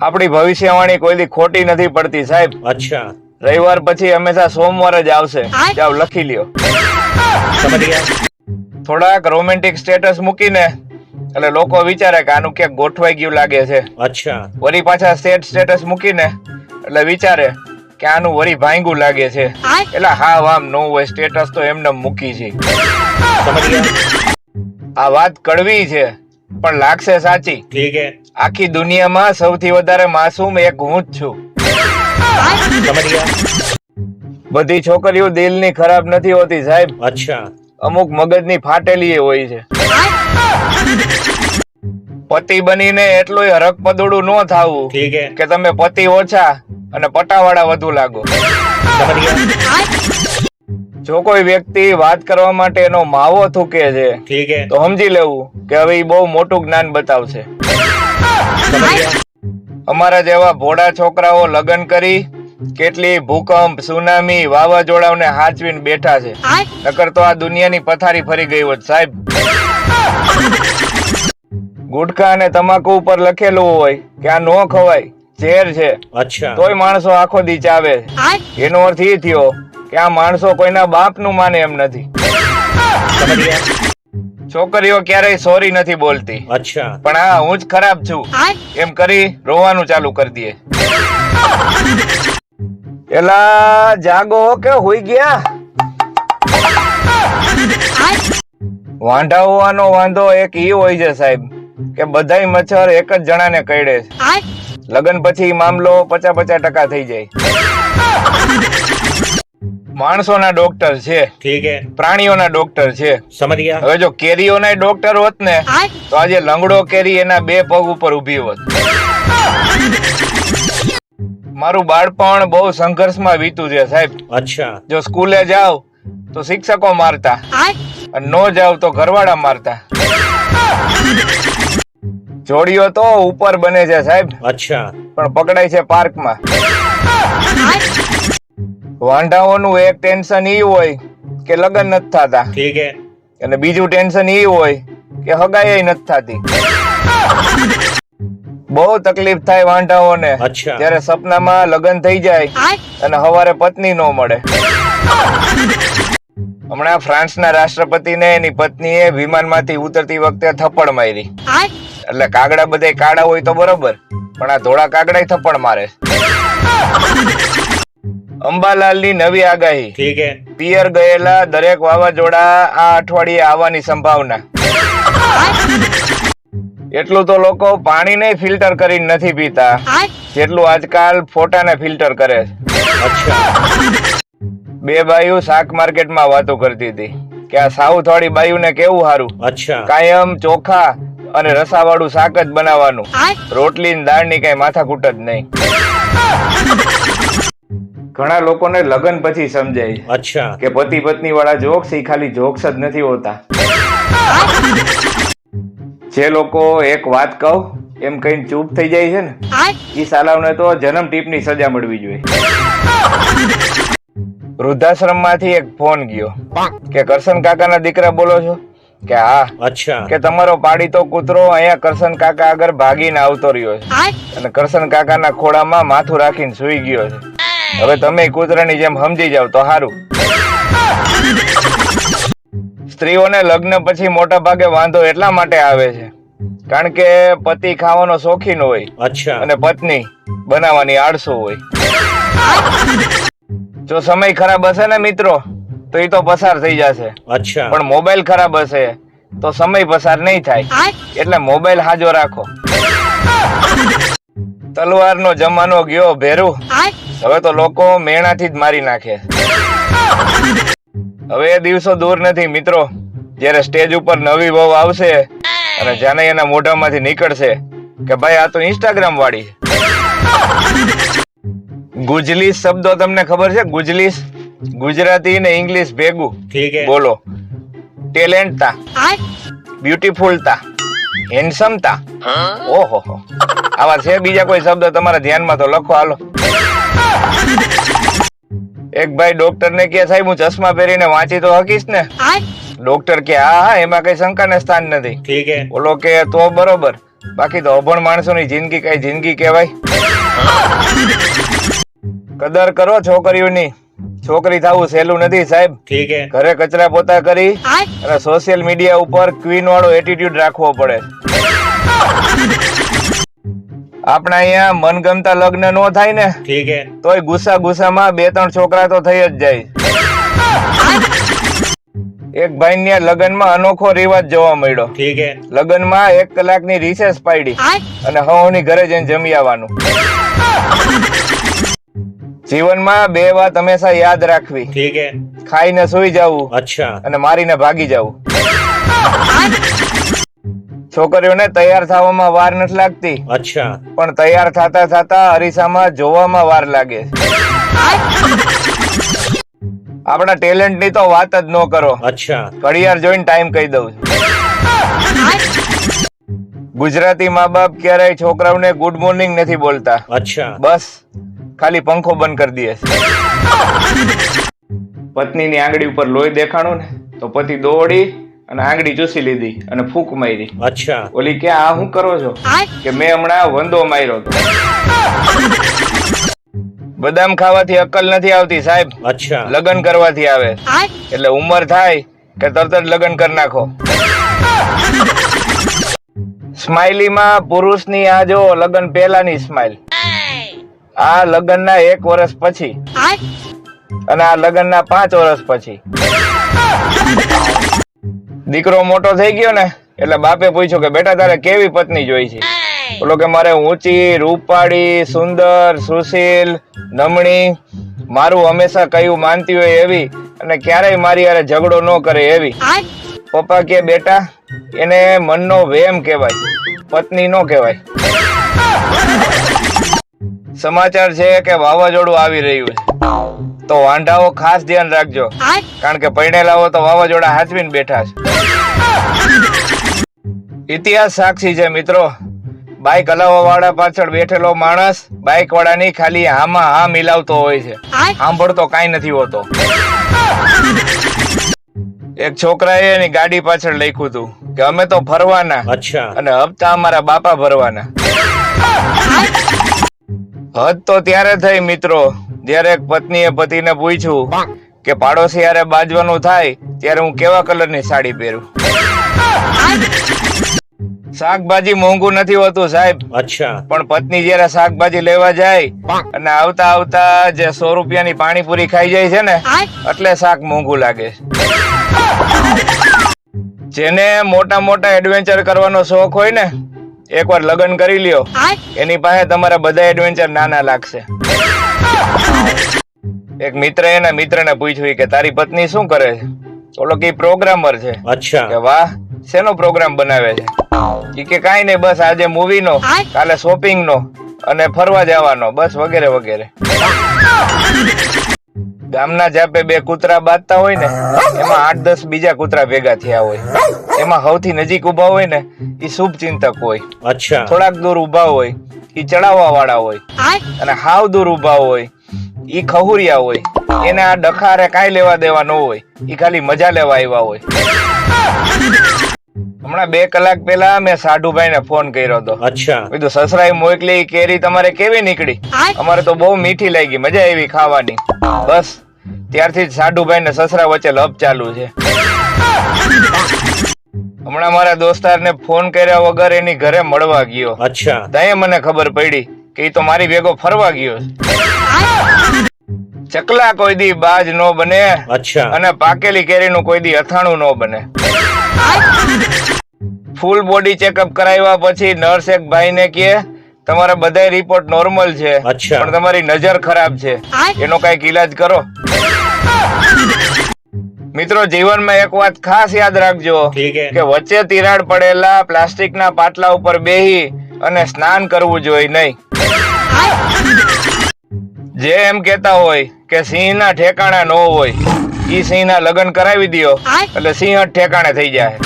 આપણી ભવિષ્યવાણી કોઈ ખોટી નથી પડતી સાહેબ. અચ્છા. રવિવાર પછી હંમેશા સોમવાર જ આવશે. જાવ લખી લ્યો. થોડાક રોમેન્ટિક સ્ટેટસ મૂકીને એટલે લોકો વિચારે કે આનું ક્યાંક ગોઠવાઈ ગયું લાગે છે. અચ્છા. વળી પાછા સેટ સ્ટેટસ મૂકીને એટલે વિચારે કે આનું વરી ભાંગું લાગે છે. એટલે હા વામ નો હોય સ્ટેટસ તો એમને મૂકી છે. આ વાત કડવી છે પણ લાગશે સાચી. ઠીક છે. આખી દુનિયામાં સૌથી વધારે માસૂમ એક હું જ છું. બધી છોકરીઓ દિલની ખરાબ નથી હોતી સાહેબ. અચ્છા. અમુક મગજની ફાટેલી હોય છે. પતિ બનીને એટલું હરક પદોડું ન થવું કે તમે પતિ ઓછા અને પટાવાળા વધુ લાગો. જો કોઈ વ્યક્તિ વાત કરવા માટે એનો માવો થૂકે છે તો સમજી લેવું કે હવે બહુ મોટું જ્ઞાન બતાવશે. અમારા જેવા ભોળા છોકરાઓ લગ્ન કરી કેટલી ભૂકંપ સુનામી વાવાઝોડાઓને હાચવીને બેઠા છે. નકર તો આ દુનિયાની પથારી ફરી ગઈ હોત સાહેબ. ગુટખા અને તમાકુ ઉપર લખેલું હોય કે આ નો ખવાય ઝેર છે. તોય માણસો આખો દી ચાવે એનો અર્થ એ થયો કે આ માણસો કોઈના બાપનું માને એમ નથી. છોકરીઓ ક્યારેય સોરી નથી બોલતી. અચ્છા. પણ હા હું જ ખરાબ છું. એમ કરી રોવાનું ચાલુ કરી દઈએ. એલા જાગો કે હોઈ ગયા? વાંધા હોવાનો વાંધો એક ઈ હોય છે સાહેબ કે બધાય મચ્છર એક જ જણાને કઈડે છે. લગન પછી મામલો પચાસ પચાસ ટકા થઈ જાય. માણસોના ડોક્ટર છે. ઠીક હે પ્રાણીઓના ડોક્ટર છે. સમજ ગયા? હવે જો કેરીઓના ડોક્ટર હોત ને તો આજે લંગડો કેરી એના બે પગ ઉપર ઊભી હોત. મારું બાળપણ બહુ સંઘર્ષમાં વીતું છે સાહેબ. અચ્છા. જો સ્કૂલે જાવ તો શિક્ષકો મારતા. અને નો જાવ તો ઘરવાળા મારતા. જોડીઓ તો ઉપર બને છે સાહેબ. અચ્છા. પણ પકડાય છે પાર્કમાં. વાંઢાઓનું એક ટેન્શન એ હોય કે લગન નથી થતા. ઠીક હે. અને બીજું ટેન્શન એ હોય કે હગાઈ નથી થતી. બહુ તકલીફ થાય વાંઢાઓને જયારે સપનામાં લગ્ન થઈ જાય અને હવારે પત્ની નો મળે. હમણાં ફ્રાન્સના રાષ્ટ્રપતિ ને એની પત્ની એ વિમાનમાંથી ઉતરતી વખતે થપ્પડ મારી. એટલે કાગડા બધા કાળા હોય તો બરોબર પણ આ ધોળા કાગડા થપ્પડ મારે. અંબાલાલની નવી આગાહી. ઠીક હે. પિયર ગયેલા દરેક વાવાઝોડા આ અઠવાડિયે આવવાની સંભાવના. એટલું તો લોકો પાણીને ફિલ્ટર કરી નથી પીતા. જેટલું આજકાલ ફોટાને ફિલ્ટર કરે છે. બે બાયુ શાક માર્કેટમાં વાતો કરતી હતી કે આ સાઉથ વાળી બાયુને કેવું સારું કાયમ ચોખા અને રસાવાળું શાક જ બનાવવાનું. રોટલી દાળની કઈ માથાકૂટ જ નહીં. ઘણા લોકોને લગ્ન પછી સમજાય. અચ્છા. કે પતિ પત્ની વાળા જોક્સ એ ખાલી જોક્સ જ નથી હોતા. જે લોકો એક વાત કહું એમ કહીને ચૂપ થઈ જાય છે ને એ સાલાવને તો જન્મ ટીપની સજા મળવી જોઈએ. વૃદ્ધાશ્રમમાંથી એક ફોન ગયો. કે કરશન કાકાના દીકરા બોલો છો? કે હા. અચ્છા. કે તમારો પાડીતો કૂતરો અહીંયા કરશન કાકા આગળ ભાગીને આવતો રહ્યો છે. અને કરશન કાકાના ખોળામાં માથું રાખીને સુઈ ગયો છે. હવે તમે કૂતરાની જેમ સમજી જાવ તો સારું સ્ત્રીઓને લગ્ન પછી મોટા ભાગે વાંધો એટલા માટે આવે છે. કારણ કે પતિ ખાવાનો શોખીન હોય. અને પત્ની બનાવવાની આળસો હોય. જો સમય ખરાબ હશે ને મિત્રો તો એ તો પસાર થઈ જશે. પણ મોબાઈલ ખરાબ હશે તો સમય પસાર નહીં થાય. એટલે મોબાઈલ હાજો રાખો. તલવારનો જમાનો ગયો ભેરું. હવે તો લોકો મેણાથી જ મારી નાખે. હવે એ દિવસો દૂર નથી મિત્રો. જ્યારે સ્ટેજ ઉપર નવી વહુ આવશે અને જાને એના મોઢામાંથી નીકળશે કે ભાઈ આ તો ઇન્સ્ટાગ્રામ વાળી. ગુજલીસ શબ્દો તમને ખબર છે? ગુજલીસ ગુજરાતી ને ઇંગ્લિશ ભેગું. બોલો. ટેલેન્ટતા. બ્યુટીફુલતા. હેન્ડસમતા. ઓહો આવા છે બીજા કોઈ શબ્દ? તમારા ધ્યાનમાં તો લખો હાલો. એક ભાઈ ડોક્ટર ને કે સાહેબ હું ચશ્મા પહેરીને વાંચી તો હકીશ ને? ડોક્ટર કે હા હા એમાં કઈ શંકા ને સ્થાન નથી. ઠીક હે. ઓલો કે તો બરોબર. બાકી તો અભણ માણસોની જિંદગી કઈ જિંદગી કહેવાય? કદર કરો છોકરીઓની. છોકરી થવું સહેલું નથી સાહેબ. ઠીક હે. ઘરે કચરા પોતા કરી અને સોશિયલ મીડિયા ઉપર ક્વીન વાળો એટીટ્યુડ રાખવો પડે. આપણા અહીંયા મનગમતા લગ્ન નો થાય ને ઠીક હે. તોય ગુસ્સા ગુસ્સામાં બે ત્રણ છોકરા તો થઈ જ જાય. એક ભાઈ ને લગ્નમાં અનોખો રિવાજ જોવા મળ્યો. ઠીક હે. લગ્નમાં એક કલાકની રિસેસ પાડી અને હોની ઘરે જઈને જમી આવવાનું. જીવનમાં બે વાત હંમેશા યાદ રાખવી. ઠીક હે. ખાઈને સૂઈ જવું અચ્છા. અને મારીને ભાગી જવું. છોકરીઓને તૈયાર થવામાં વાર નથી લાગતી. અચ્છા. પણ તૈયાર થતા થતા અરીસામાં જોવામાં વાર લાગે આપણા ટેલેન્ટની તો વાત જ ન કરો. અચ્છા. ઘડિયાળ જોઈને ટાઈમ કહી દઉં ગુજરાતી મા બાપ ક્યારેય છોકરાઓને ગુડ મોર્નિંગ નથી બોલતા. અચ્છા. બસ ખાલી પંખો બંધ કરી દે પત્નીની આંગળી ઉપર લોહી દેખાણું ને તો પતિ દોડી અને આંગળી ચૂસી લીધી અને ફૂંક મારી. અચ્છા. ઓલી કે આ શું કરો છો? કે મેં હમણાં વંદો માર્યો. બદામ ખાવાથી અક્કલ નથી આવતી સાહેબ. અચ્છા. લગન કરવાથી આવે. એટલે ઉંમર થાય કે તરત જ લગન કરી નાખો. સ્માઈલી સ્માઇલીમાં પુરુષની આ જો લગન પહેલાની સ્માઇલ. આ લગનના એક વર્ષ પછી. અને આ લગનના પાંચ વર્ષ પછી. દીકરો મોટો થઈ ગયો ને એટલે બાપે પૂછ્યું કે બેટા તારે કેવી પત્ની જોઈ છે? બોલો કે મારે ઊંચી રૂપાળી સુંદર સુશીલ નમણી મારું હંમેશા કયું માનતી હોય એવી અને ક્યારેય મારી હારે ઝઘડો ન કરે એવી. પપ્પા કે બેટા એને મનનો વેમ કહેવાય પત્ની નો કહેવાય. સમાચાર છે કે વાવાઝોડું આવી રહ્યું છે. તો વાંઢાઓ ખાસ ધ્યાન રાખજો કારણ કે પરણેલાઓ તો વાવાઝોડા હાચવીને બેઠા છે. ઇતિહાસ સાક્ષી છે મિત્રો. બાઇક હલાવવાવાળા પાછળ બેઠેલો માણસ બાઇક વાળાની ખાલી હામાં હા મિલાવતો હોય છે. સાંભળતો કાંઈ નથી હોતો. એક છોકરા એની ગાડી પાછળ લખ્યું હતું કે અમે તો ફરવાના અને હપ્તા અમારા બાપા ભરવાના. હદ તો ત્યારે થઈ મિત્રો. જ્યારે એક પત્નીએ પતિને પૂછ્યું કે પાડોશી યારે બાજવાનું થાય ત્યારે હું કેવા કલરની સાડી પહેરું? શાકભાજી મોંઘું નથી હોતું સાહેબ. પણ પત્ની જયારે શાકભાજી લેવા જાય અને આવતા આવતા જે સો રૂપિયાની પાણીપુરી ખાઈ જાય છે ને એટલે શાક મોંઘું લાગે. જેને મોટા મોટા એડવેન્ચર કરવાનો શોખ હોય ને એકવાર લગ્ન કરી લ્યો. એની પાસે તમારા બધા એડવેન્ચર નાના લાગશે. એક મિત્ર એના મિત્રને પૂછ્યું કે તારી પત્ની શું કરે છે? ઓલો કે પ્રોગ્રામર છે. અચ્છા. કે વાહ શેનો પ્રોગ્રામ બનાવે છે? કે કાઈ નહીં બસ આજે મૂવી નો કાલે શોપિંગ નો અને ફરવા જવાનો બસ વગેરે વગેરે. ગામના જાપે બે કૂતરા બાંધતા હોય ને એમાં આઠ દસ બીજા કૂતરા ભેગા થયા હોય. એમાં સૌથી નજીક ઊભા હોય ને એ શુભ ચિંતક હોય. અચ્છા. થોડાક દૂર ઊભા હોય એ ચડાવવા વાળા હોય. અને હાવ દૂર ઊભા હોય એ ખહુરિયા હોય. એને આ ડખારે કાંઈ લેવા દેવા ન હોય. એ ખાલી મજા લેવા આવ્યા હોય. હમણાં બે કલાક પેલા મેં સાઢુભાઈ ને ફોન કર્યો હતો અચ્છા. કીધું સસરાએ મોકલી કેરી તમારે કેવી નીકળી? અમારે તો બહુ મીઠી લાગી મજા આવી ખાવાની. બસ ત્યારથી જ સાઢુભાઈ ને સસરા વચ્ચે લપ ચાલુ છે. હમણાં મારા દોસ્તારને ફોન કર્યા વગર એની ઘરે મળવા ગયો. અચ્છા. ત્યાં મને ખબર પડી કે તો મારી ભેગો ફરવા ગયો ચકલા કોઈ દી બાજ નો બને અને પાકેલી કેરી નું કોઈ દી અથાણું નો બને. ફૂલ બોડી ચેકઅપ કરાવ્યા પછી નર્સ એક ભાઈ ને કે તમારા બધા રિપોર્ટ નોર્મલ છે પણ તમારી નજર ખરાબ છે. એનો કંઈક ઈલાજ કરો. મિત્રો જીવનમાં એક વાત ખાસ યાદ રાખજો કે વચ્ચે તિરાડ પડેલા પ્લાસ્ટિકના પાટલા ઉપર બેહી અને સ્નાન કરવું જોઈએ નહીં. જે એમ કેતા હોય કે સિંહના ઠેકાણા ન હોય ઈ સિંહના લગ્ન કરાવી દો એટલે સિંહ જ ઠેકાણે થઈ જાય.